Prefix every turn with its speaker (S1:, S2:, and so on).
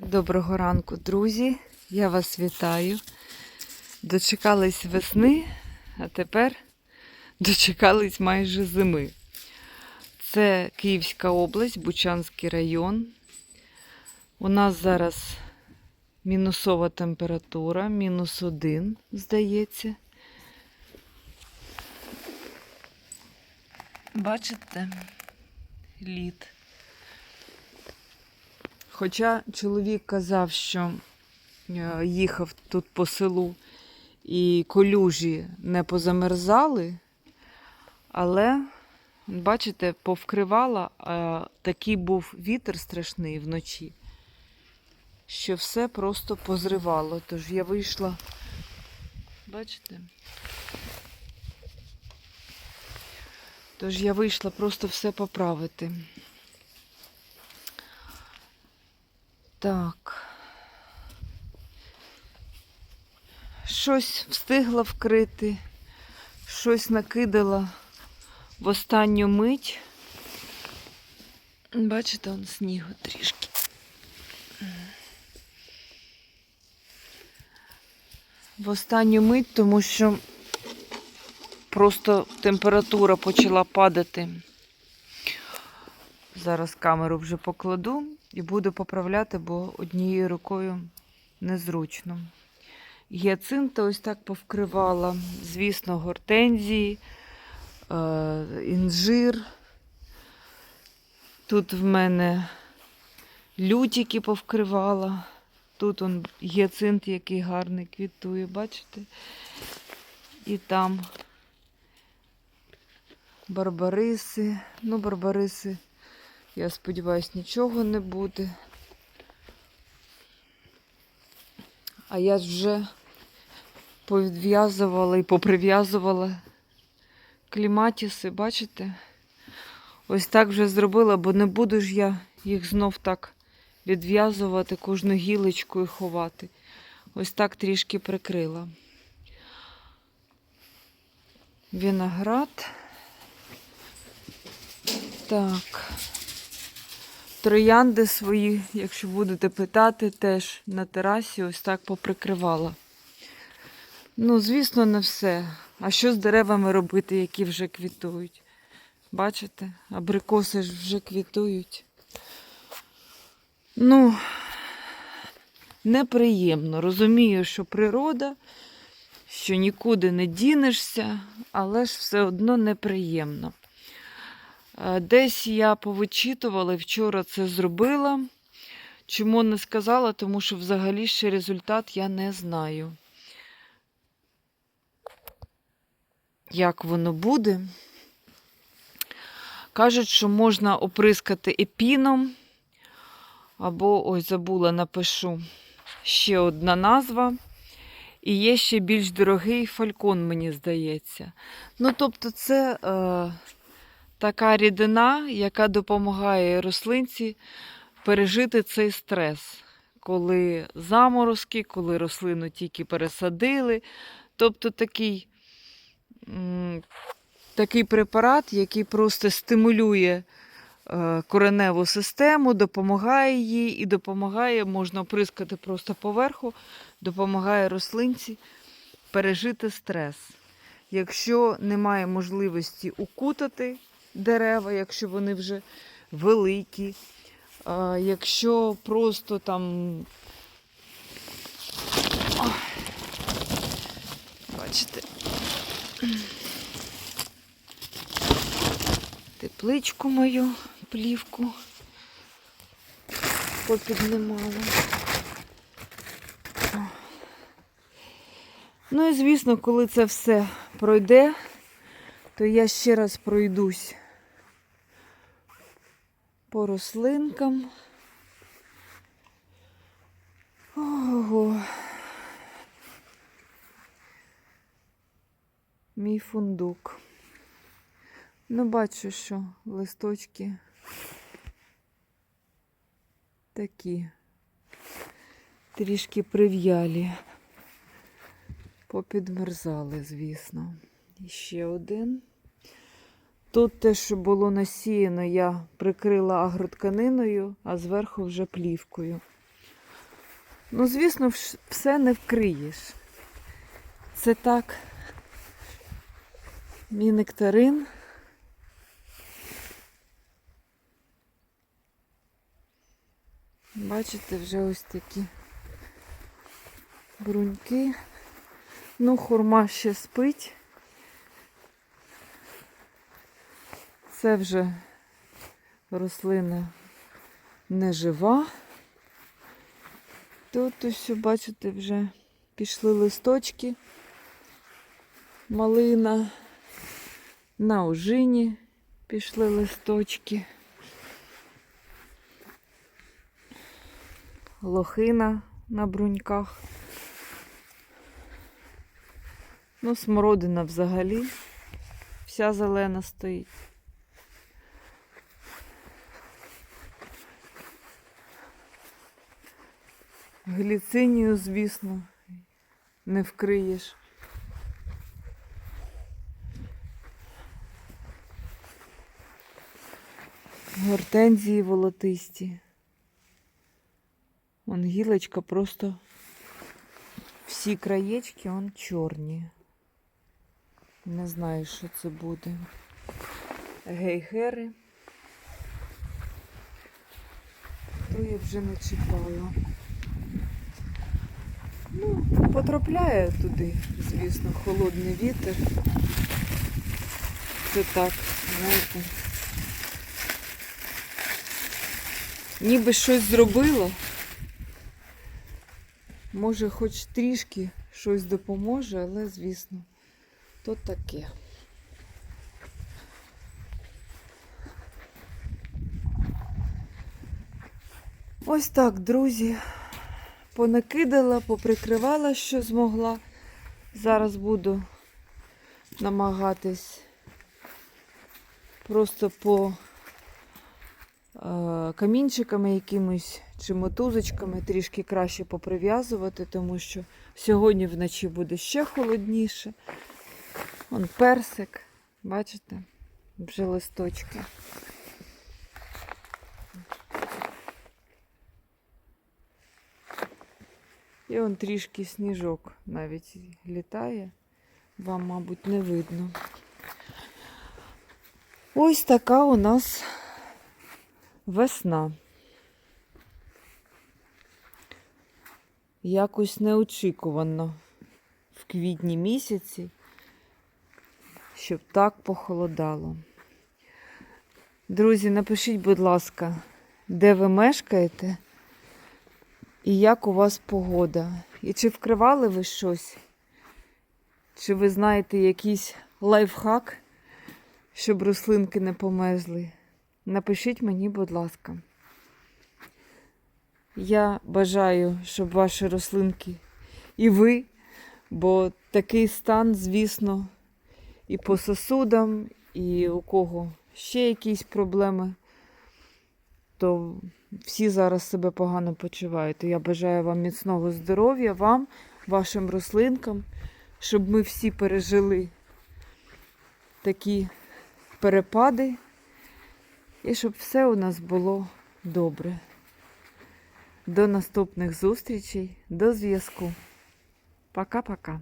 S1: Доброго ранку, друзі! Я вас вітаю. Дочекались весни, а тепер дочекались майже зими. Це Київська область, Бучанський район. У нас зараз мінусова температура, мінус один, здається. Бачите? Лід. Хоча чоловік казав, що е, їхав тут по селу і колюжі не позамерзали, але, бачите, повкривала, а такий був вітер страшний вночі, що все просто позривало. Тож я вийшла, бачите? Тож я вийшла просто все поправити. Так. Щось встигла вкрити, щось накидала в останню мить. Бачите, он снігу трішки. В останню мить, тому що просто температура почала падати. Зараз камеру вже покладу і буду поправляти, бо однією рукою незручно. Гіацинта ось так повкривала. Звісно, гортензії, е, інжир. Тут в мене лютики повкривала. Тут он гіацинт, який гарний квітує, бачите? І там барбариси. Ну, барбариси. Я сподіваюся, нічого не буде. А я вже повідв'язувала і поприв'язувала кліматіси, бачите? Ось так вже зробила, бо не буду ж я їх знов так відв'язувати, кожну гілочку і ховати. Ось так трішки прикрила. Виноград. Так. Троянди свої, якщо будете питати, теж на терасі ось так поприкривала. Ну, звісно, не все. А що з деревами робити, які вже квітують? Бачите, абрикоси ж вже квітують. Ну, неприємно. Розумію, що природа, що нікуди не дінешся, але ж все одно неприємно. Е, Десь я повичитувала і вчора це зробила. Чому не сказала, тому що взагалі ще результат я не знаю. Як воно буде? Кажуть, що можна оприскати епіном. Або, ось, забула, напишу ще одна назва. І є ще більш дорогий фалькон, мені здається. Ну, тобто, це. Е така рідина, яка допомагає рослинці пережити цей стрес, коли заморозки, коли рослину тільки пересадили. Тобто такий, такий препарат, який просто стимулює е, кореневу систему, допомагає їй і допомагає, можна оприскати просто поверху, допомагає рослинці пережити стрес. Якщо немає можливості укутати дерева, якщо вони вже великі. Якщо просто там. Бачите, тепличку мою, плівку попіднімала. Ну і звісно, коли це все пройде, то я ще раз пройдусь по рослинкам. Ого. Мій фундук. Ну, бачу, що листочки такі трішки прив'ялі. Попідмерзали, звісно. І ще один. Тут те, що було насіяно, я прикрила агротканиною, а зверху вже плівкою. Ну, звісно, все не вкриєш. Це так. Мій нектарин. Бачите, вже ось такі бруньки. Ну, хурма ще спить. Це вже рослина не жива. Тут ось, бачите, вже пішли листочки. Малина. На ожині пішли листочки. Лохина на бруньках. Ну, смородина взагалі вся зелена стоїть. Гліцинію, звісно, не вкриєш. Гортензії волотисті. Вон гілочка просто всі краєчки он чорні. Не знаю, що це буде. Гейгери. То я вже не чіпала. Ну, потрапляє туди, звісно, холодний вітер. Це так, знаєте. Ніби щось зробила. Може, хоч трішки щось допоможе, але, звісно, то таке. Ось так, друзі. Понакидала, поприкривала, що змогла. Зараз буду намагатись просто по е, камінчиками якимось чи мотузочками трішки краще поприв'язувати, тому що сьогодні вночі буде ще холодніше. Вон персик, бачите, вже листочки. І он трішки сніжок навіть літає. Вам, мабуть, не видно. Ось така у нас весна. Якось неочікувано в квітні місяці, щоб так похолодало. Друзі, напишіть, будь ласка, де ви мешкаєте і як у вас погода? І чи вкривали ви щось? Чи ви знаєте якийсь лайфхак, щоб рослинки не померзли? Напишіть мені, будь ласка. Я бажаю, щоб ваші рослинки і ви, бо такий стан, звісно, і по сосудам, і у кого ще якісь проблеми, то всі зараз себе погано почувають. Я бажаю вам міцного здоров'я, вам, вашим рослинкам, щоб ми всі пережили такі перепади і щоб все у нас було добре. До наступних зустрічей, до зв'язку. Пока-пока.